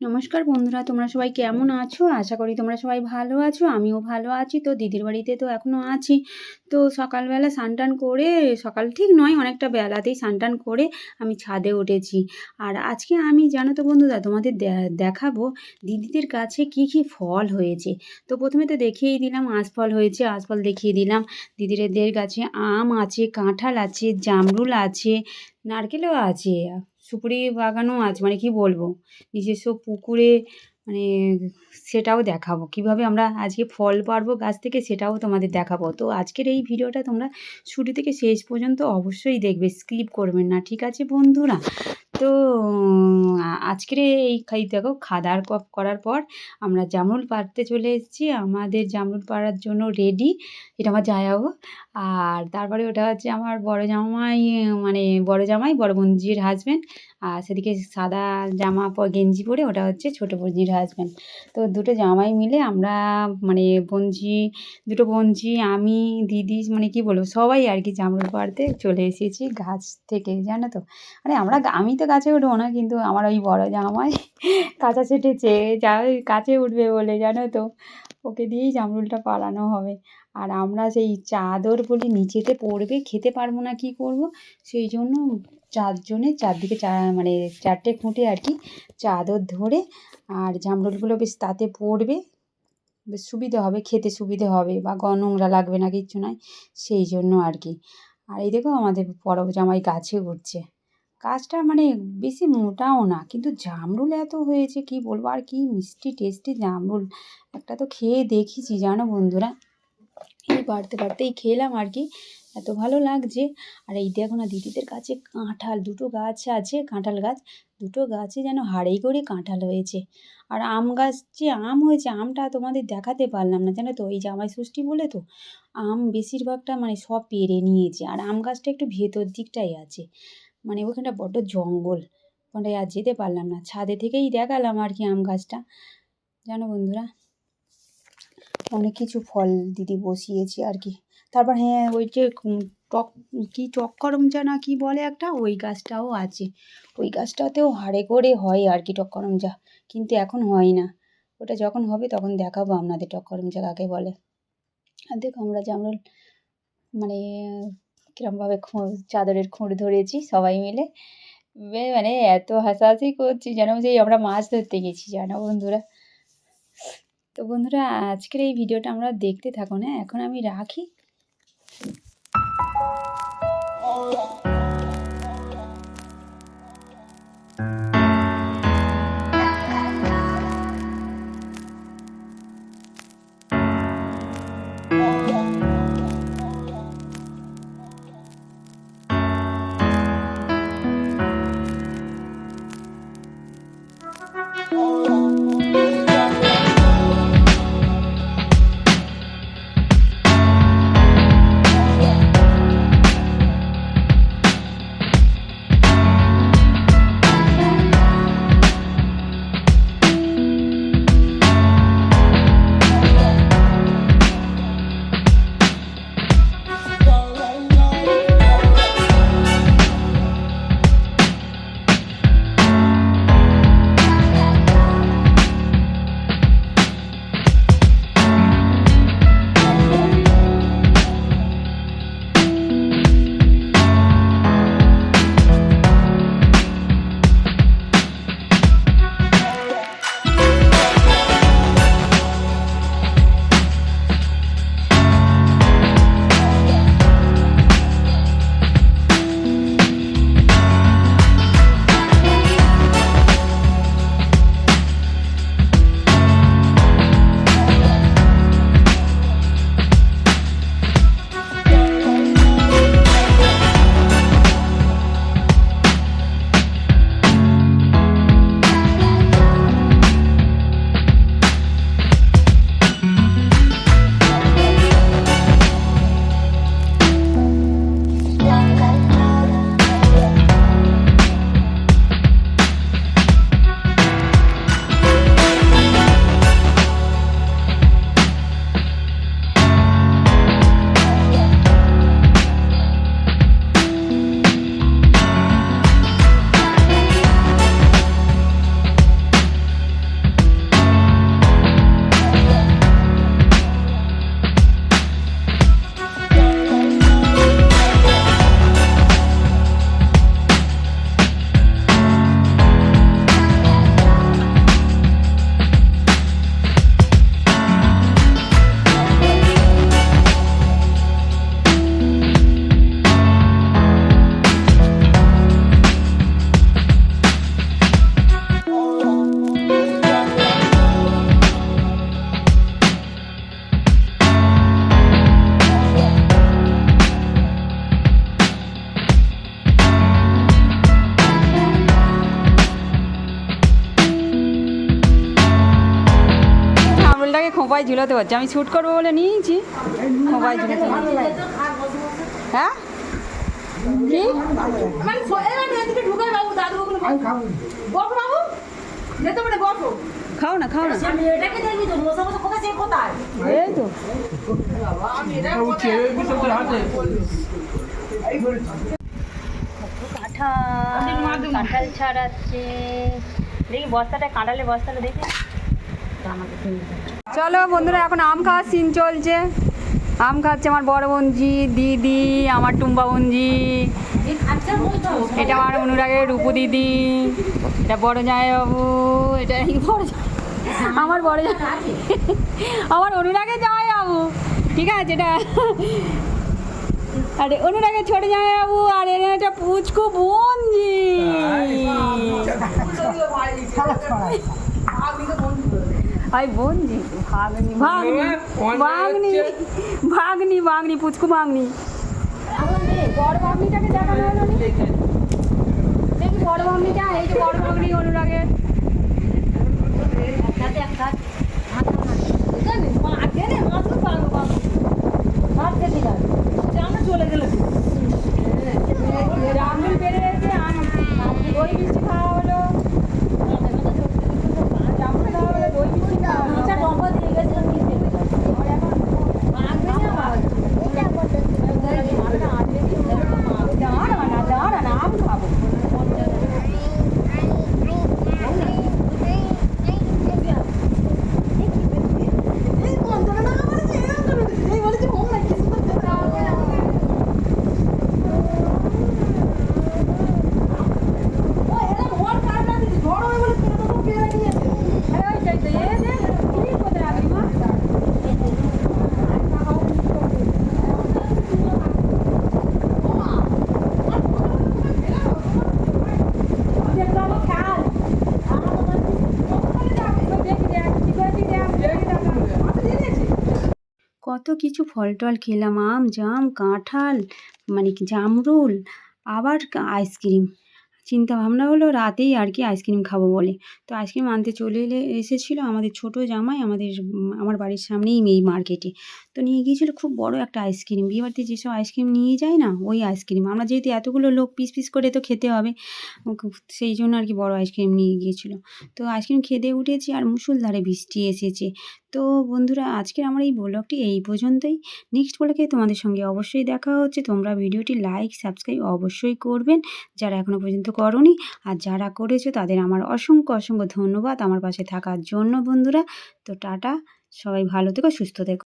নমস্কার বন্ধুরা, তোমরা সবাই কেমন আছো? আশা করি তোমরা সবাই ভালো আছো, আমিও ভালো আছি। তো দিদির বাড়িতে তো এখনও আছি। তো সকালবেলা স্নান করে, সকাল ঠিক নয়, অনেকটা বেলাতেই স্নান করে আমি ছাদে উঠেছি। আর আজকে আমি, জানো তো বন্ধুরা, তোমাদের দেখাবো দিদিদের কাছে কি কি ফল হয়েছে। তো প্রথমে তো দেখিয়েই দিলাম, আঁশফল হয়েছে, আঁশফল দেখিয়ে দিলাম। দিদিদের কাছে আম আছে, কাঁঠাল আছে, জামরুল আছে, নারকেলও আছে। সুপুরি বাগানও আছে মানে কি বলব? নিজস্ব পুকুরে মানে সেটাও দেখাবো। কীভাবে আমরা আজকে ফল পারব গাছ থেকে সেটাও তোমাদের দেখাবো। তো আজকের এই ভিডিওটা তোমরা শুরু থেকে শেষ পর্যন্ত অবশ্যই দেখবে, স্কিপ করবেন না, ঠিক আছে বন্ধুরা? তো আজকের এই খাই, দেখো, খাদার কপ করার পর আমরা জামরুল পাড়তে চলে এসেছি। আমাদের জামরুল পাড়ার জন্য রেডি এটা আমার জায়াবো আর তারপরে ওটা হচ্ছে আমার বড় জামাই মানে বড় জামাই, বড় বোনজির হাজব্যান্ড আর সেদিকে সাদা জামা গেঞ্জি পরে ওটা হচ্ছে ছোটো বঞ্জির হাজব্যান্ড তো দুটো জামাই মিলে আমরা মানে বোনঝি দুটো বোনঝি আমি, দিদি মানে কি বলব, সবাই আর কি জামরুল পাড়তে চলে এসেছি, গাছ থেকে, জানো তো? মানে আমরা, আমি তো গাছে উঠবো না, কিন্তু আমার ওই বড় জামাই কাঁচা ছেটেছে যা কাছে উঠবে বলে, জানো তো? ওকে দিয়েই জামরুলটা পালানো হবে। আর আমরা সেই চাদর বলি নিচেতে পড়বে, খেতে পারব না, কি করব? সেই জন্য চারজনে চারদিকে চা মানে চারটে খুঁটে আর কি চাদর ধরে, আর জামরুলগুলো বেশ তাতে পড়বে। বেশ সুবিধে হবে, খেতে সুবিধে হবে, বা গ নোংরা লাগবে না, কিচ্ছু নয়, সেই জন্য আর কি। আর এই দেখো আমাদের বড় জামাই গাছে উঠছে। গাছটা মানে বেশি মোটাও না। কিন্তু জামরুল এত হয়েছে, কি বলব? আর কি মিষ্টি, টেস্টি জামরুল। একটা তো খেয়ে দেখেছি, জানো বন্ধুরা? এই বাড়তে বাড়তেই খেলাম আর কি। এত ভালো লাগছে। আর এই দেখো না, দিদিদের কাছে কাঁঠাল, দুটো গাছ আছে, কাঁঠাল গাছ। দুটো গাছে যেন হাড়েই করে কাঁঠাল হয়েছে। আর আম গাছ যে আম হয়েছে, আমটা তোমাদের দেখাতে পারলাম না। জানো তো, এই জামাই ষষ্ঠী বলে তো, আম বেশিরভাগটা মানে সব পেরে নিয়েছে। আর আম গাছটা একটু ভেতর দিকটাই আছে। মানে ওখানটা বড্ড জঙ্গল। ওখানটায় আর যেতে পারলাম না। ছাদে থেকেই দেখালাম আর কি আম গাছটা। জানো বন্ধুরা, অনেক কিছু ফল দিদি বসিয়েছি আর কি। তারপর হ্যাঁ ওই যে টক, কী টক্করমচা না কি বলে একটা, ওই গাছটাও আছে। ওই গাছটাতেও হাড়ে করে হয় আর কি টক্করমচা কিন্তু এখন হয় না। ওটা যখন হবে তখন দেখাবো আপনাদের টক্করমচা কাকে বলে। আর দেখো আমরা যে আমরা মানে কীরমভাবে চাদরের খুঁড় ধরেছি সবাই মিলে। মানে এত হাসাহাসি করছি যেন যে আমরা মাছ ধরতে গেছি, জানো বন্ধুরা? তো বন্ধুরা, আজকের এই ভিডিওটা আমরা দেখতে থাকো না এখন আমি রাখি। খোঁপায় ঝুলাতে হচ্ছে আমি শ্যুট করব বলে নিয়েছি। খোঁপায় ঝুলাতে হ্যাঁ? কি? মানে খাও না খাও না। এই তো। কাঁঠাল। কাঁঠাল ছাড়াচ্ছে। দেখি বস্তাটা কাঁঠালের বস্তাটা দেখি। চলো বন্ধুরা এখন আম খাওয়ার সিন চলছে। আম খাচ্ছে আমার বড় বোনজি দিদি আমার টুম্বা বোনজি। আচ্ছা এটা আমার অনুরাগের রূপু দিদি। এটা বড় জামাইবাবু এটা বড় আমার বড় আমার অনুরাগের জামাইবাবু। ঠিক আছে এটা আরে অনুরাগের ছোট জামাইবাবু আর এখানে একটা পুচকু বোনজি। আই বোনজি ভাগনি ভাগনি ভাগনি ভাগনি ভাগনি পুচকু ভাগনি। বড় ভাগনিটাকে দেখানো হলো নি? দেখি। বড় ভাগনিটা এই যে বড় ভাগনি অনুরাগের। একসাথে একসাথে জানি মা আগে রে মাছ তো পারব বাবু ভাত খেতে যাবে আমরা চলে গেলে জামরুল বেড়ে গেছে আম দই মিষ্টি খাওয়া হলো জামরুল খাওয়া হলো দই মিষ্টি খাওয়া হলো আচ্ছা লম্বা দিয়ে গেছে কি দেবে মাগবে না দাঁড়া না দাঁড়া না আম খাব আরে ওই যাই তো এ দে কি কোথায় রাখলি মা কত কিছু ফল টল খেলাম, আম, জাম, কাঁঠাল মানে জামরুল, আবার আইসক্রিম। চিন্তা ভাবনা হলো রাতেই আর কি আইসক্রিম খাব বলে। তো আইসক্রিম আনতে চলে এলে, এসেছিল আমাদের ছোটো জামাই, আমাদের, আমার বাড়ির সামনেই এই মার্কেটে তো নিয়ে গিয়েছিল খুব বড় একটা আইসক্রিম বিয়ে বাড়িতে যেসব আইসক্রিম নিয়ে যায় না, ওই আইসক্রিম আমরা যেহেতু এতগুলো লোক পিস পিস করে তো খেতে হবে সেই জন্য আর কি বড় আইসক্রিম নিয়ে গিয়েছিল। তো আইসক্রিম খেতে উঠেছি আর মুসুলধারে বৃষ্টি এসেছে। তো বন্ধুরা, আজকের আমার এই ব্লগটি এই পর্যন্তই। নেক্সট ব্লগে তোমাদের সঙ্গে অবশ্যই দেখা হচ্ছে। তোমরা ভিডিওটি লাইক সাবস্ক্রাইব অবশ্যই করবেন। যারা এখনও পর্যন্ত করনি আর যারা করেছ, তাদের আমার অসংখ্য অসংখ্য ধন্যবাদ আমার পাশে থাকার জন্য বন্ধুরা। তো টাটা, সবাই ভালো থেকো, সুস্থ থেকো।